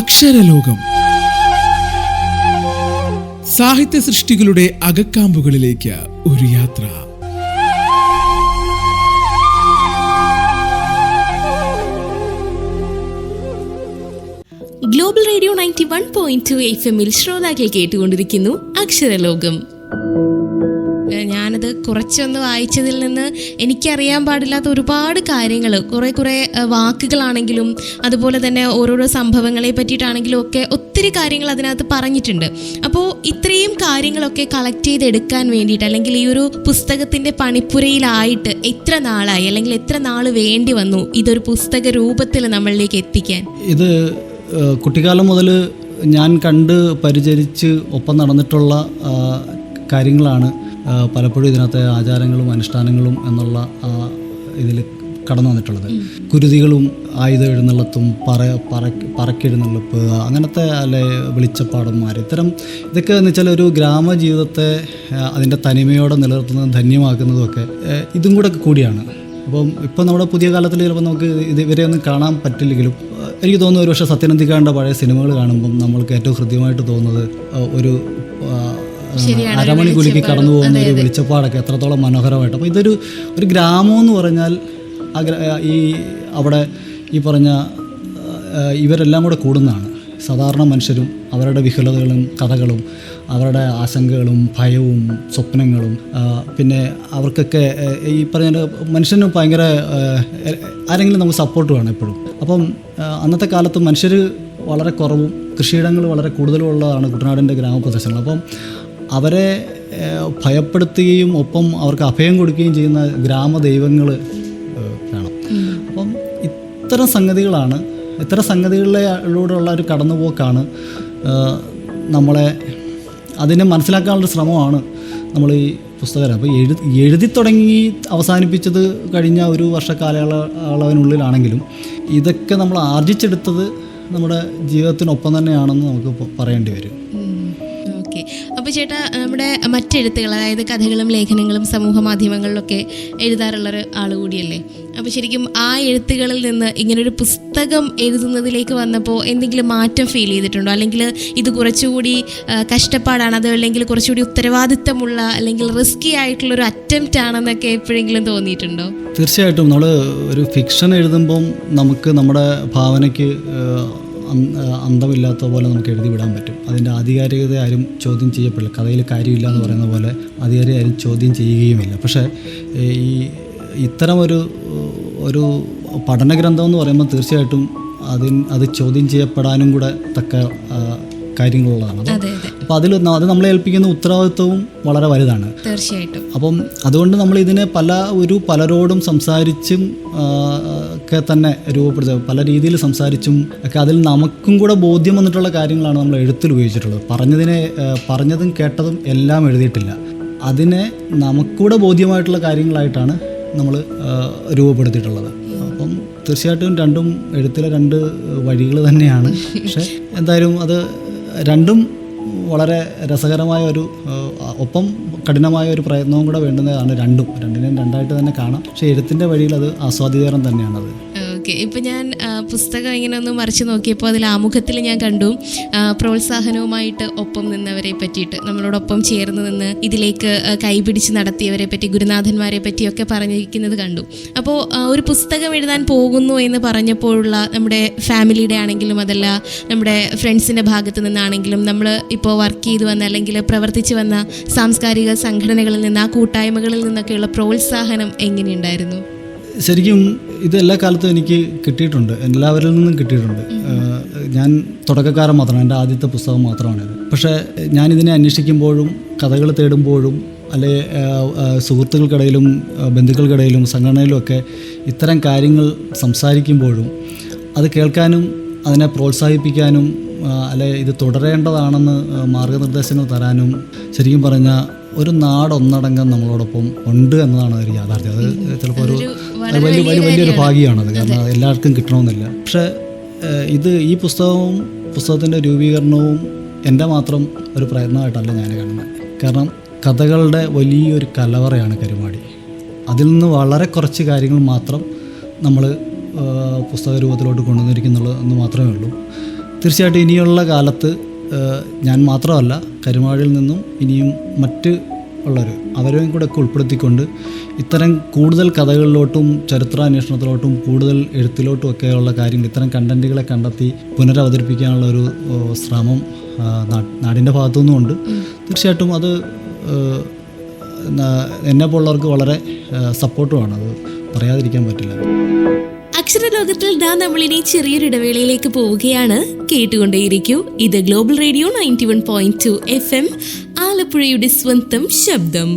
അക്ഷരലോകം. സാഹിത്യ സൃഷ്ടികളുടെ അകക്കാമ്പുകളിലേക്ക് ഒരു യാത്ര. Global radio ninety one point two F എമ്മിൽ ശ്രോതാക്കൾ കേട്ടുകൊണ്ടിരിക്കുന്നു അക്ഷരലോകം. ഞാനത് കുറച്ചൊന്ന് വായിച്ചതിൽ നിന്ന് എനിക്കറിയാൻ പാടില്ലാത്ത ഒരുപാട് കാര്യങ്ങൾ കുറേ കുറേ വാക്കുകളാണെങ്കിലും അതുപോലെ തന്നെ ഓരോരോ സംഭവങ്ങളെ പറ്റിയിട്ടാണെങ്കിലും ഒക്കെ ഒത്തിരി കാര്യങ്ങൾ അതിനകത്ത് പറഞ്ഞിട്ടുണ്ട്. അപ്പോൾ ഇത്രയും കാര്യങ്ങളൊക്കെ കളക്ട് ചെയ്തെടുക്കാൻ വേണ്ടിയിട്ട് അല്ലെങ്കിൽ ഈ ഒരു പുസ്തകത്തിന്റെ പണിപ്പുരയിലായിട്ട് എത്ര നാളായി അല്ലെങ്കിൽ എത്ര നാൾ വേണ്ടി വന്നു ഇതൊരു പുസ്തക രൂപത്തിൽ നമ്മളിലേക്ക് എത്തിക്കാൻ? ഇത് കുട്ടിക്കാലം മുതൽ ഞാൻ കണ്ട് പരിചരിച്ച് ഒപ്പം നടന്നിട്ടുള്ള കാര്യങ്ങളാണ്. പലപ്പോഴും ഇതിനകത്തെ ആചാരങ്ങളും അനുഷ്ഠാനങ്ങളും എന്നുള്ള ഇതിൽ കടന്നു വന്നിട്ടുള്ളത്. കുരുതികളും ആയുധ എഴുന്നള്ളത്തും പറ പറ പറക്കെഴുന്നള്ളിപ്പ് അങ്ങനത്തെ അല്ലെ വെളിച്ചപ്പാടന്മാർ ഇത്തരം ഇതൊക്കെ എന്ന് വെച്ചാൽ ഒരു ഗ്രാമജീവിതത്തെ അതിന്റെ തനിമയോടെ നിലനിർത്തുന്നതും ധന്യമാക്കുന്നതും ഒക്കെ ഏഹ്, ഇതും കൂടെ കൂടിയാണ്. അപ്പം ഇപ്പം നമ്മുടെ പുതിയ കാലത്തിൽ ചിലപ്പോൾ നമുക്ക് ഇത് ഇവരെ ഒന്നും കാണാൻ പറ്റില്ലെങ്കിലും എനിക്ക് തോന്നുന്നു ഒരു പക്ഷേ സത്യനന്ദിക്കാണ്ട പഴയ സിനിമകൾ കാണുമ്പം നമ്മൾക്ക് ഏറ്റവും ഹൃദ്യമായിട്ട് തോന്നുന്നത് ഒരു അരമണി കുലുക്കി കടന്നു പോകുന്ന ഒരു വെളിച്ചപ്പാടൊക്കെ എത്രത്തോളം മനോഹരമായിട്ട്. അപ്പോൾ ഇതൊരു ഒരു ഗ്രാമം എന്ന് പറഞ്ഞാൽ ആ ഈ അവിടെ ഈ പറഞ്ഞ ഇവരെല്ലാം കൂടെ കൂടുന്നതാണ്. സാധാരണ മനുഷ്യരും അവരുടെ വിഹുലതകളും കഥകളും അവരുടെ ആശങ്കകളും ഭയവും സ്വപ്നങ്ങളും പിന്നെ അവർക്കൊക്കെ ഈ പറഞ്ഞ മനുഷ്യന് ഭയങ്കര ആരെങ്കിലും നമുക്ക് സപ്പോർട്ട് വേണം എപ്പോഴും. അപ്പം അന്നത്തെ കാലത്ത് മനുഷ്യർ വളരെ കുറവും കൃഷിയിടങ്ങൾ വളരെ കൂടുതലുള്ളതാണ് കുട്ടനാടിന്റെ ഗ്രാമപ്രദേശങ്ങൾ. അപ്പം അവരെ ഭയപ്പെടുത്തുകയും ഒപ്പം അവർക്ക് അഭയം കൊടുക്കുകയും ചെയ്യുന്ന ഗ്രാമദൈവങ്ങൾ വേണം അപ്പം ഇത്തരം സംഗതികളാണ് ഇത്തരം സംഗതികളിലൂടെയുള്ള ഒരു കടന്നുപോക്കാണ് നമ്മളെ അതിനെ മനസ്സിലാക്കാനുള്ള ശ്രമമാണ് നമ്മൾ ഈ പുസ്തകം അപ്പോൾ എഴുതി എഴുതി തുടങ്ങി അവസാനിപ്പിച്ചത് കഴിഞ്ഞ ഒരു വർഷ കാലയളവിനുള്ളിലാണെങ്കിലും ഇതൊക്കെ നമ്മൾ ആർജിച്ചെടുത്തത് നമ്മുടെ ജീവിതത്തിനൊപ്പം തന്നെയാണെന്ന് നമുക്ക് പറയേണ്ടി വരും. അപ്പോൾ ചേട്ടാ നമ്മുടെ മറ്റെഴുത്തുകൾ അതായത് കഥകളും ലേഖനങ്ങളും സമൂഹ മാധ്യമങ്ങളിലൊക്കെ എഴുതാറുള്ളൊരു ആൾ കൂടിയല്ലേ? അപ്പോൾ ശരിക്കും ആ എഴുത്തുകളിൽ നിന്ന് ഇങ്ങനൊരു പുസ്തകം എഴുതുന്നതിലേക്ക് വന്നപ്പോൾ എന്തെങ്കിലും മാറ്റം ഫീൽ ചെയ്തിട്ടുണ്ടോ? അല്ലെങ്കിൽ ഇത് കുറച്ചുകൂടി കഷ്ടപ്പാടാണ് അത് അല്ലെങ്കിൽ കുറച്ചുകൂടി ഉത്തരവാദിത്തമുള്ള അല്ലെങ്കിൽ റിസ്കി ആയിട്ടുള്ള ഒരു അറ്റംപ്റ്റ് ആണെന്നൊക്കെ എപ്പോഴെങ്കിലും തോന്നിയിട്ടുണ്ടോ? തീർച്ചയായിട്ടും നമ്മൾ ഒരു ഫിക്ഷൻ എഴുതുമ്പം നമുക്ക് നമ്മുടെ ഭാവനയ്ക്ക് അന്തമില്ലാത്ത പോലെ നമുക്ക് എഴുതി വിടാൻ പറ്റും. അതിന്റെ ആധികാരികത ആരും ചോദ്യം ചെയ്യപ്പെടില്ല. കഥയിൽ കാര്യമില്ല എന്ന് പറയുന്ന പോലെ ആധികാരിക ആരും ചോദ്യം ചെയ്യുകയുമില്ല. പക്ഷേ ഈ ഇത്തരം ഒരു ഒരു പഠനഗ്രന്ഥം എന്ന് പറയുമ്പോൾ തീർച്ചയായിട്ടും അതിന് അത് ചോദ്യം ചെയ്യപ്പെടാനും കൂടെ തക്ക കാര്യങ്ങളുള്ളതാണ്. അപ്പോൾ അതിൽ അത് നമ്മളെ ഏൽപ്പിക്കുന്ന ഉത്തരവാദിത്വവും വളരെ വലുതാണ്. തീർച്ചയായിട്ടും. അപ്പം അതുകൊണ്ട് നമ്മൾ ഇതിനെ പല ഒരു പലരോടും സംസാരിച്ചും ഒക്കെ തന്നെ രൂപപ്പെടുത്തുക. പല രീതിയിൽ സംസാരിച്ചും ഒക്കെ അതിൽ നമുക്കും കൂടെ ബോധ്യം വന്നിട്ടുള്ള കാര്യങ്ങളാണ് നമ്മൾ എഴുത്തിൽ ഉപയോഗിച്ചിട്ടുള്ളത്. പറഞ്ഞതിനെ പറഞ്ഞതും കേട്ടതും എല്ലാം എഴുതിയിട്ടില്ല. അതിനെ നമുക്കൂടെ ബോധ്യമായിട്ടുള്ള കാര്യങ്ങളായിട്ടാണ് നമ്മൾ രൂപപ്പെടുത്തിയിട്ടുള്ളത്. അപ്പം തീർച്ചയായിട്ടും രണ്ടും എഴുത്തിലെ രണ്ട് വഴികൾ തന്നെയാണ്. പക്ഷേ എന്തായാലും അത് രണ്ടും വളരെ രസകരമായ ഒരു ഒപ്പം കഠിനമായ ഒരു പ്രയത്നവും കൂടെ വേണ്ടുന്നതാണ് രണ്ടും. രണ്ടിനെയും രണ്ടായിട്ട് തന്നെ കാണാം. പക്ഷേ എഴുത്തിന്റെ വഴിയിൽ അത് ആസ്വാദികരം തന്നെയാണത്. ഓക്കെ ഇപ്പം ഞാൻ പുസ്തകം ഇങ്ങനെ ഒന്ന് മറിച്ച് നോക്കിയപ്പോൾ അതിൽ ആമുഖത്തിൽ ഞാൻ കണ്ടു പ്രോത്സാഹനവുമായിട്ട് ഒപ്പം നിന്നവരെ പറ്റിയിട്ട് നമ്മളോടൊപ്പം ചേർന്ന് നിന്ന് ഇതിലേക്ക് കൈപിടിച്ച് നടത്തിയവരെ പറ്റി ഗുരുനാഥന്മാരെ പറ്റിയൊക്കെ പറഞ്ഞിരിക്കുന്നത് കണ്ടു. അപ്പോൾ ഒരു പുസ്തകം എഴുതാൻ പോകുന്നു എന്ന് പറഞ്ഞപ്പോഴുള്ള നമ്മുടെ ഫാമിലിയുടെ ആണെങ്കിലും അതല്ല നമ്മുടെ ഫ്രണ്ട്സിന്റെ ഭാഗത്ത് നിന്നാണെങ്കിലും നമ്മൾ ഇപ്പോൾ വർക്ക് ചെയ്തു വന്ന അല്ലെങ്കിൽ പ്രവർത്തിച്ചു വന്ന സാംസ്കാരിക സംഘടനകളിൽ നിന്ന് ആ കൂട്ടായ്മകളിൽ നിന്നൊക്കെയുള്ള പ്രോത്സാഹനം എങ്ങനെയുണ്ടായിരുന്നു? ശരിക്കും ഇത് എല്ലാ കാലത്തും എനിക്ക് കിട്ടിയിട്ടുണ്ട്. എല്ലാവരിൽ നിന്നും കിട്ടിയിട്ടുണ്ട്. ഞാൻ തുടക്കക്കാരൻ മാത്രമാണ്. എന്റെ ആദ്യത്തെ പുസ്തകം മാത്രമാണിത് പക്ഷേ ഞാനിതിനെ അന്വേഷിക്കുമ്പോഴും കഥകൾ തേടുമ്പോഴും അല്ലെ സുഹൃത്തുക്കൾക്കിടയിലും ബന്ധുക്കൾക്കിടയിലും സംഘടനയിലും ഒക്കെ ഇത്തരം കാര്യങ്ങൾ സംസാരിക്കുമ്പോഴും അത് കേൾക്കാനും അതിനെ പ്രോത്സാഹിപ്പിക്കാനും അല്ലെ ഇത് തുടരേണ്ടതാണെന്ന് മാർഗനിർദ്ദേശങ്ങൾ തരാനും ശരിക്കും പറഞ്ഞാൽ ഒരു നാടൊന്നടങ്കം നമ്മളോടൊപ്പം ഉണ്ട് എന്നതാണ് ഒരു യാഥാർത്ഥ്യം. അത് ചിലപ്പോൾ ഒരു വലിയ വലിയ വലിയൊരു ഭാഗ്യമാണത്. കാരണം എല്ലാവർക്കും കിട്ടണമെന്നില്ല. പക്ഷേ ഇത് ഈ പുസ്തകവും പുസ്തകത്തിന്റെ രൂപീകരണവും എന്റെ മാത്രം ഒരു പ്രയത്നമായിട്ടല്ല ഞാൻ കാണുന്നത്. കാരണം കഥകളുടെ വലിയൊരു കലവറയാണ് കരുമാടി. അതിൽ നിന്ന് വളരെ കുറച്ച് കാര്യങ്ങൾ മാത്രം നമ്മൾ പുസ്തക രൂപത്തിലോട്ട് കൊണ്ടുവന്നിരിക്കുന്നുള്ളൂ എന്ന് മാത്രമേ ഉള്ളൂ. തീർച്ചയായിട്ടും ഇനിയുള്ള കാലത്ത് ഞാൻ മാത്രമല്ല കരുമാഴിൽ നിന്നും ഇനിയും മറ്റ് ഉള്ളവർ അവരെയും കൂടെ ഒക്കെ ഉൾപ്പെടുത്തിക്കൊണ്ട് ഇത്തരം കൂടുതൽ കഥകളിലോട്ടും ചരിത്രാന്വേഷണത്തിലോട്ടും കൂടുതൽ എഴുത്തിലോട്ടും ഒക്കെയുള്ള കാര്യങ്ങൾ ഇത്തരം കണ്ടന്റുകളെ കണ്ടെത്തി പുനരവതരിപ്പിക്കാനുള്ള ഒരു ശ്രമം നാടിന്റെ ഭാഗത്തുനിന്നുമുണ്ട് തീർച്ചയായിട്ടും അത് എന്നെ പോലുള്ളവർക്ക് വളരെ സപ്പോർട്ടുമാണ്. അത് പറയാതിരിക്കാൻ പറ്റില്ല. അക്ഷരലോകത്തിൽ ദാ നമ്മളിനി ചെറിയൊരു ഇടവേളയിലേക്ക് പോവുകയാണ്. കേട്ടുകൊണ്ടേയിരിക്കൂ. ഇത് global radio ninety one point two F M ആലപ്പുഴയുടെ സ്വന്തം ശബ്ദം.